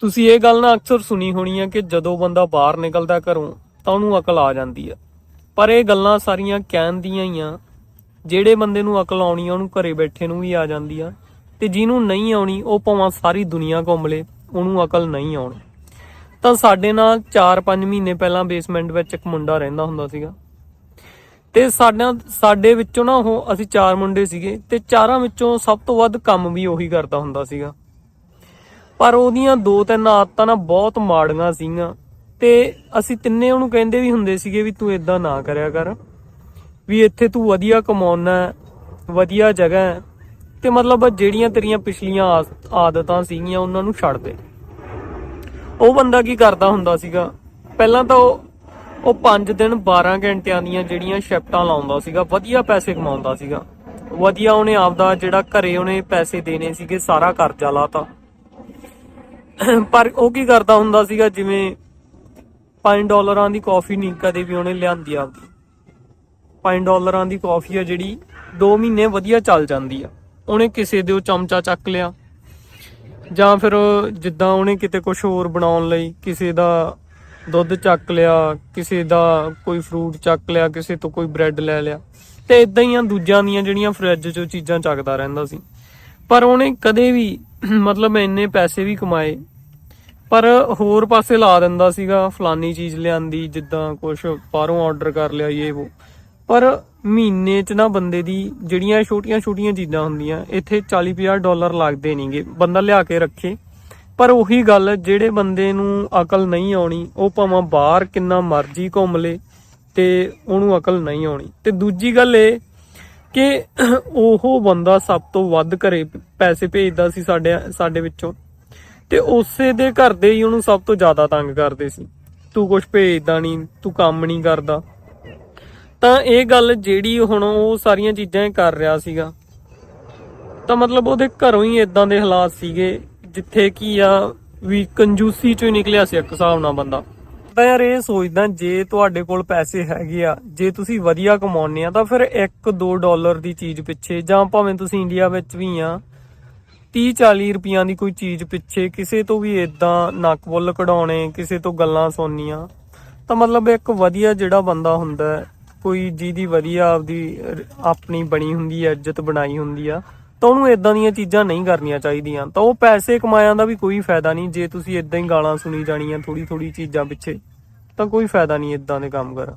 ਤੁਸੀਂ ਇਹ ਗੱਲ ਨਾ ਅਕਸਰ ਸੁਣੀ ਹੋਣੀ ਆ ਕਿ ਜਦੋਂ ਬੰਦਾ ਬਾਹਰ ਨਿਕਲਦਾ ਘਰੋਂ, ਤਾਂ ਉਹਨੂੰ ਅਕਲ ਆ ਜਾਂਦੀ ਆ। ਪਰ ਇਹ ਗੱਲਾਂ ਸਾਰੀਆਂ ਕਹਿਣ ਦੀਆਂ ਹੀ ਆ। ਜਿਹੜੇ ਬੰਦੇ ਨੂੰ ਅਕਲ ਆਉਣੀ ਆ, ਉਹਨੂੰ ਘਰੇ ਬੈਠੇ ਨੂੰ ਵੀ ਆ ਜਾਂਦੀ ਆ। ਤੇ ਜਿਹਨੂੰ ਨਹੀਂ ਆਉਣੀ, ਉਹ ਭਾਵੇਂ ਸਾਰੀ ਦੁਨੀਆ ਘੁੰਮ ਲੇ, ਉਹਨੂੰ ਅਕਲ ਨਹੀਂ ਆਉਣੀ। ਤਾਂ ਸਾਡੇ ਨਾਲ 4-5 ਮਹੀਨੇ ਪਹਿਲਾਂ ਬੇਸਮੈਂਟ ਵਿੱਚ ਇੱਕ ਮੁੰਡਾ ਰਹਿੰਦਾ ਹੁੰਦਾ ਸੀਗਾ। ਤੇ ਸਾਡਾ, ਸਾਡੇ ਵਿੱਚੋਂ ਨਾ ਉਹ, ਅਸੀਂ ਚਾਰ ਮੁੰਡੇ ਸੀਗੇ, ਤੇ ਚਾਰਾਂ ਵਿੱਚੋਂ ਸਭ ਤੋਂ ਵੱਧ ਕੰਮ ਵੀ ਉਹੀ ਕਰਦਾ ਹੁੰਦਾ ਸੀਗਾ। ਪਰ ਉਹਦੀਆਂ ਦੋ ਤਿੰਨ ਆਦਤਾਂ ਨਾ ਬਹੁਤ ਮਾੜੀਆਂ ਸੀਗੀਆਂ। ਤੇ ਅਸੀਂ ਤਿੰਨੇ ਉਹਨੂੰ ਕਹਿੰਦੇ ਵੀ ਹੁੰਦੇ ਸੀਗੇ ਵੀ ਤੂੰ ਇਦਾਂ ਨਾ ਕਰਿਆ ਕਰ, ਵੀ ਇੱਥੇ ਤੂੰ ਵਧੀਆ ਕਮਾਉਣਾ ਵਧੀਆ ਜਗ੍ਹਾ ਹੈ, ਤੇ ਮਤਲਬ ਜਿਹੜੀਆਂ ਤੇਰੀਆਂ ਪਿਛਲੀਆਂ ਆਸ- ਆਦਤਾਂ ਸੀਗੀਆਂ ਉਹਨਾਂ ਨੂੰ ਛੱਡ ਦੇ। ਉਹ ਬੰਦਾ ਕੀ ਕਰਦਾ ਹੁੰਦਾ ਸੀਗਾ? ਪਹਿਲਾਂ ਤਾਂ ਉਹ ਉਹ 5 ਦਿਨ 12 ਘੰਟਿਆਂ ਦੀਆਂ ਜਿਹੜੀਆਂ ਸ਼ਿਫਟਾਂ ਲਾਉਂਦਾ ਸੀਗਾ, ਵਧੀਆ ਪੈਸੇ ਕਮਾਉਂਦਾ ਸੀਗਾ। ਵਧੀਆ ਉਹਨੇ ਆਪਦਾ ਜਿਹੜਾ ਘਰੇ ਉਹਨੇ ਪੈਸੇ ਦੇਣੇ ਸੀਗੇ, ਸਾਰਾ ਕਰਜ਼ਾ ਲਾਤਾ। ਪਰ ਉਹ ਕੀ ਕਰਦਾ ਹੁੰਦਾ ਸੀਗਾ, ਜਿਵੇਂ 5 ਡਾਲਰਾਂ ਦੀ ਕਾਫੀ ਨਹੀਂ ਕਦੇ ਵੀ ਉਹਨੇ ਲਿਆਂਦੀ ਆਪਦੀ। 5 ਡਾਲਰਾਂ ਦੀ ਕਾਫੀ ਆ ਜਿਹੜੀ 2 ਮਹੀਨੇ ਵਧੀਆ ਚੱਲ ਜਾਂਦੀ ਆ। ਉਹਨੇ ਕਿਸੇ ਦੇ ਉਹ ਚਮਚਾ ਚੱਕ ਲਿਆ। ਜਾਂ ਫਿਰ ਜਿੱਦਾਂ ਉਹਨੇ ਕਿਤੇ ਕੁਝ ਹੋਰ ਬਣਾਉਣ ਲਈ ਕਿਸੇ ਦਾ ਦੁੱਧ ਚੱਕ ਲਿਆ, ਕਿਸੇ ਦਾ ਕੋਈ ਫਰੂਟ ਚੱਕ ਲਿਆ, ਕਿਸੇ ਤੋਂ ਕੋਈ ਬ੍ਰੈਡ ਲੈ ਲਿਆ। ਤੇ ਇਦਾਂ ਹੀ ਆ, ਦੂਜਿਆਂ ਦੀਆਂ ਜਿਹੜੀਆਂ ਫਰਿੱਜ 'ਚੋਂ ਚੀਜ਼ਾਂ ਚੱਕਦਾ ਰਹਿੰਦਾ ਸੀ। ਪਰ ਉਹਨੇ ਕਦੇ ਵੀ ਮਤਲਬ ਮੈਂ ਇੰਨੇ ਪੈਸੇ ਵੀ ਕਮਾਏ। ਪਰ ਹੋਰ ਪਾਸੇ ਲਾ ਦਿੰਦਾ ਸੀਗਾ, ਫਲਾਨੀ ਚੀਜ਼ ਲਿਆਂਦੀ, ਜਿੱਦਾਂ ਕੁਝ ਬਾਹਰੋਂ ਆਰਡਰ ਕਰ ਲਿਆ ਇਹ ਉਹ ਪਰ ਮਹੀਨੇ 'ਚ ਨਾ ਬੰਦੇ ਦੀ ਜਿਹੜੀਆਂ ਛੋਟੀਆਂ-ਛੋਟੀਆਂ ਚੀਜ਼ਾਂ ਹੁੰਦੀਆਂ, ਇੱਥੇ 40-50 ਡਾਲਰ ਲੱਗਦੇ ਨਹੀਂਗੇ ਬੰਦਾ ਲਿਆ ਕੇ ਰੱਖੇ। ਪਰ ਉਹੀ ਗੱਲ, ਜਿਹੜੇ ਬੰਦੇ ਨੂੰ ਅਕਲ ਨਹੀਂ ਆਉਣੀ, ਉਹ ਭਾਵੇਂ ਬਾਹਰ ਕਿੰਨਾ ਮਰਜ਼ੀ ਘੁੰਮ ਲੇ ਤੇ ਉਹਨੂੰ ਅਕਲ ਨਹੀਂ ਆਉਣੀ। ਤੇ ਦੂਜੀ ਗੱਲ ਇਹ ਕਿ ਉਹ ਬੰਦਾ ਸਭ ਤੋਂ ਵੱਧ ਘਰੇ ਪੈਸੇ ਭੇਜਦਾ ਸੀ ਸਾਡੇ ਸਾਡੇ ਵਿੱਚੋਂ। ਤੇ ਉਸੇ ਦੇ ਘਰ ਦੇ ਹੀ ਉਹਨੂੰ ਸਭ ਤੋਂ ਜ਼ਿਆਦਾ ਤੰਗ ਕਰਦੇ ਸੀ। ਤੂੰ ਕੁਝ ਭੇਜਦਾ ਨਹੀਂ ਤੂੰ ਕੰਮ ਨਹੀਂ ਕਰਦਾ। ਤਾਂ ਇਹ ਗੱਲ ਜਿਹੜੀ ਹੁਣ ਉਹ ਸਾਰੀਆਂ ਚੀਜ਼ਾਂ ਕਰ ਰਿਹਾ ਸੀਗਾ। ਤਾਂ ਮਤਲਬ ਉਹਦੇ ਘਰੋਂ ਹੀ ਇਦਾਂ ਦੇ ਹਾਲਾਤ ਸੀਗੇ, ਜਿੱਥੇ ਕੀ ਆ ਵੀ ਕੰਜੂਸੀ ਚੋਂ ਨਿਕਲਿਆ ਸੀ ਇੱਕ ਹਿਸਾਬ ਨਾਲ ਬੰਦਾ। ਤਾਂ ਯਾਰ ਇਹ ਸੋਚਦਾ ਜੇ ਤੁਹਾਡੇ ਕੋਲ ਪੈਸੇ ਹੈਗੇ ਆ, ਜੇ ਤੁਸੀਂ ਵਧੀਆ ਕਮਾਉਂਦੇ ਆ, ਤਾਂ ਫਿਰ 1-2 ਡਾਲਰ ਦੀ ਚੀਜ਼ ਪਿੱਛੇ, ਜਾਂ ਭਾਵੇਂ ਤੁਸੀਂ ਇੰਡੀਆ ਵਿੱਚ ਵੀ ਆ 30-40 ਰੁਪਈਆਂ ਦੀ ਕੋਈ ਚੀਜ਼ ਪਿੱਛੇ, ਕਿਸੇ ਤੋਂ ਵੀ ਇਦਾਂ ਨੱਕ ਬੁੱਲ ਕਢਾਉਣੇ, ਕਿਸੇ ਤੋਂ ਗੱਲਾਂ ਸੁਣਨੀਆਂ, ਤਾਂ ਮਤਲਬ ਇੱਕ ਵਧੀਆ ਜਿਹੜਾ ਬੰਦਾ ਹੁੰਦਾ, ਕੋਈ ਜਿਹਦੀ ਵਧੀਆ ਆਪਦੀ ਆਪਣੀ ਬਣੀ ਹੁੰਦੀ ਹੈ ਇੱਜ਼ਤ ਬਣਾਈ ਹੁੰਦੀ ਆ ਤਾਂ ਉਹਨੂੰ ਇਦਾਂ ਦੀਆਂ ਚੀਜ਼ਾਂ ਨਹੀਂ ਕਰਨੀਆਂ ਚਾਹੀਦੀਆਂ। ਤਾਂ ਉਹ ਪੈਸੇ ਕਮਾਇਆ ਦਾ ਵੀ ਕੋਈ ਫਾਇਦਾ ਨਹੀਂ। ਜੇ ਤੁਸੀਂ ਇਦਾਂ ਹੀ ਗਾਲਾਂ ਸੁਣੀ ਜਾਣੀਆਂ ਥੋੜੀ ਥੋੜੀ ਚੀਜ਼ਾਂ ਪਿੱਛੇ, ਤਾਂ ਕੋਈ ਫਾਇਦਾ ਨਹੀਂ ਇਦਾਂ ਦੇ ਕੰਮ ਕਰ